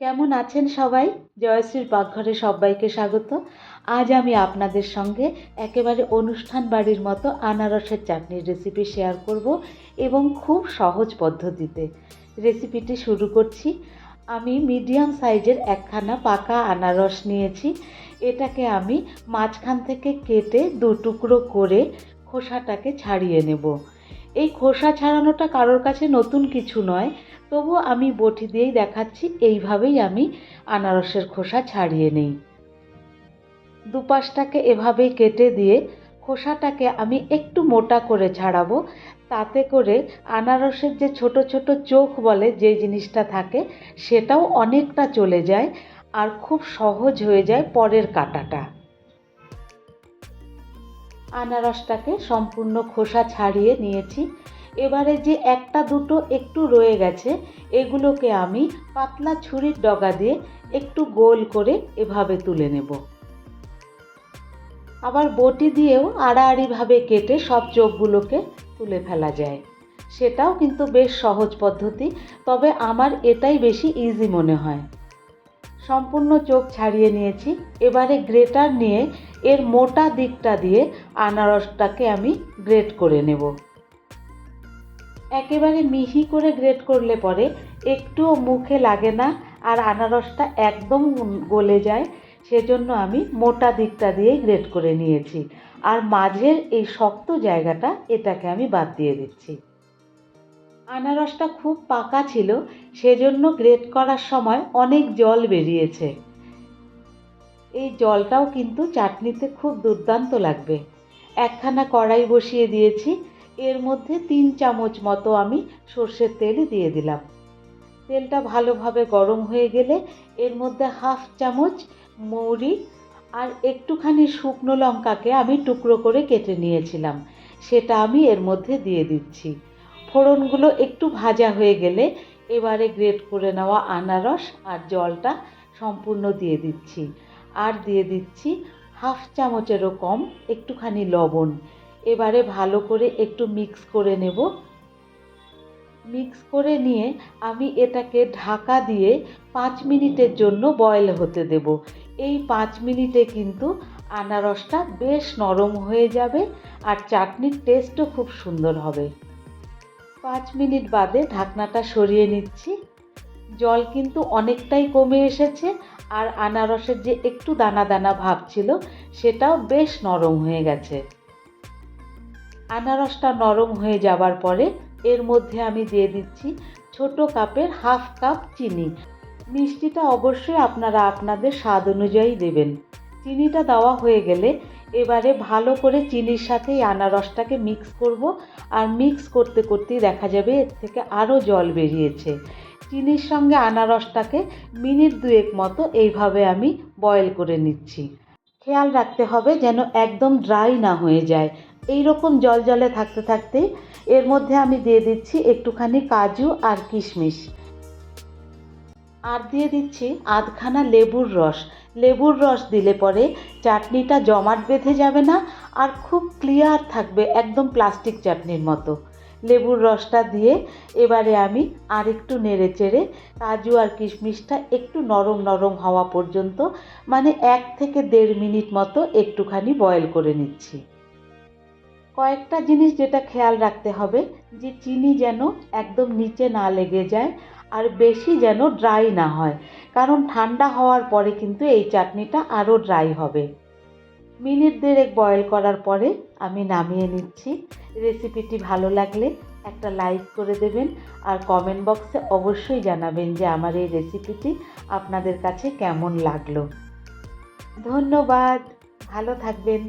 কেমন আছেন সবাই? জয়শ্রীর পাকঘরে সবাইকে স্বাগত। আজ আমি আপনাদের সঙ্গে একেবারে অনুষ্ঠান বাড়ির মতো আনারসের চাটনির রেসিপি শেয়ার করব এবং খুব সহজ পদ্ধতিতে। রেসিপিটি শুরু করছি। আমি মিডিয়াম সাইজের একখানা পাকা আনারস নিয়েছি। এটাকে আমি মাঝখান থেকে কেটে দু টুকরো করে খোসাটাকে ছাড়িয়ে নেব। এই খোসা ছাড়ানোটা কারোর কাছে নতুন কিছু নয়, তবু আমি বটি দিয়েই দেখাচ্ছি, এইভাবেই আমি আনারসের খোসা ছাড়িয়ে নেই। দুপাশটাকে এভাবেই কেটে দিয়ে খোসাটাকে আমি একটু মোটা করে ছাড়াবো, তাতে করে আনারসের যে ছোট ছোট চোখ বলে যে জিনিসটা থাকে, সেটাও অনেকটা চলে যায় আর খুব সহজ হয়ে যায় পরের কাটাটা। আনারসটাকে সম্পূর্ণ খোসা ছাড়িয়ে নিয়েছি। এবারে যে একটা দুটো একটু রয়ে গেছে, এগুলোকে আমি পাতলা ছুরির ডগা দিয়ে একটু গোল করে এভাবে তুলে নেব। আবার বটি দিয়েও আড়াআড়িভাবে কেটে সব চোখগুলোকে তুলে ফেলা যায়। সেটাও কিন্তু বেশ সহজ পদ্ধতি, তবে আমার এটাই বেশি ইজি মনে হয়। সম্পূর্ণ চোখ ছাড়িয়ে নিয়েছি। এবারে গ্রেটার নিয়ে এর মোটা দিকটা দিয়ে আনারসটাকে আমি গ্রেট করে নেব। একেবারে মিহি করে গ্রেট করলে পরে একটুও মুখে লাগে না আর আনারসটা একদম গলে যায়, সেজন্য আমি মোটা দিকটা দিয়েই গ্রেট করে নিয়েছি। আর মাঝের এই শক্ত জায়গাটা এটাকে আমি বাদ দিয়ে দিচ্ছি। আনারসটা খুব পাকা ছিল, সেজন্য গ্রেট করার সময় অনেক জল বেরিয়েছে। এই জলটাও কিন্তু চাটনিতে খুব দুর্দান্ত লাগবে। একখানা কড়াই বসিয়ে দিয়েছি, এর মধ্যে তিন চামচ মতো আমি সর্ষের তেল দিয়ে দিলাম। তেলটা ভালোভাবে গরম হয়ে গেলে এর মধ্যে হাফ চামচ মৌরি আর একটুখানি শুকনো লঙ্কাকে আমি টুকরো করে কেটে নিয়েছিলাম, সেটা আমি এর মধ্যে দিয়ে দিচ্ছি। ফোড়নগুলো একটু ভাজা হয়ে গেলে এবারে গ্রেট করে নেওয়া আনারস আর জলটা সম্পূর্ণ দিয়ে দিচ্ছি। আর দিয়ে দিচ্ছি হাফ চামচেরও কম, একটুখানি লবণ। এবারে ভালো করে একটু মিক্স করে নেব। মিক্স করে নিয়ে আমি এটাকে ঢাকা দিয়ে পাঁচ মিনিটের জন্য বয়েল হতে দেব। এই পাঁচ মিনিটে কিন্তু আনারসটা বেশ নরম হয়ে যাবে আর চাটনির টেস্টও খুব সুন্দর হবে। পাঁচ মিনিট বাদে ঢাকনাটা সরিয়ে নিচ্ছি। জল কিন্তু অনেকটাই কমে এসেছে আর আনারসের যে একটু দানা দানা ভাব ছিল, সেটাও বেশ নরম হয়ে গেছে। আনারসটা নরম হয়ে যাবার পরে এর মধ্যে আমি দিয়ে দিচ্ছি ছোট কাপের হাফ কাপ চিনি। মিষ্টিটা অবশ্যই আপনারা আপনাদের স্বাদ অনুযায়ী দেবেন। চিনিটা দেওয়া হয়ে গেলে এবারে ভালো করে চিনির সাথে আনারসটাকে মিক্স করব আর মিক্স করতে করতেই দেখা যাবে এর থেকে আরও জল বেরিয়েছে। চিনির সঙ্গে আনারসটাকে মিনিট দুয়েক মতো এইভাবে আমি বয়েল করে নিচ্ছি। খেয়াল রাখতে হবে যেন একদম ড্রাই না হয়ে যায়। এই রকম জল জলে থাকতে থাকতে এর মধ্যে আমি দিয়ে দিচ্ছি একটুখানি কাজু আর কিশমিশ। আর দিয়ে দিচ্ছি আধখানা লেবুর রস। লেবুর রস দিলে পরে চাটনিটা জমাট বেঁধে যাবে না আর খুব ক্লিয়ার থাকবে একদম প্লাস্টিক চাটনির মতো। লেবুর রসটা দিয়ে এবারে আমি আর একটু নেড়ে চেড়ে কাজু আর কিশমিশটা একটু নরম নরম হওয়া পর্যন্ত মানে এক থেকে দেড় মিনিট মতো একটুখানি বয়েল করে নিচ্ছি। কয়েকটা জিনিস যেটা খেয়াল রাখতে হবে, যে চিনি যেন একদম নিচে না লেগে যায় আর বেশি যেন ড্রাই না হয়, কারণ ঠান্ডা হওয়ার পরে কিন্তু এই চাটনিটা আরও ড্রাই হবে। মিনিট দেড়েক বয়েল করার পরে আমি নামিয়ে নিচ্ছি। রেসিপিটি ভালো লাগলে একটা লাইক করে দেবেন আর কমেন্ট বক্সে অবশ্যই জানাবেন যে আমার এই রেসিপিটি আপনাদের কাছে কেমন লাগল। ধন্যবাদ, ভালো থাকবেন।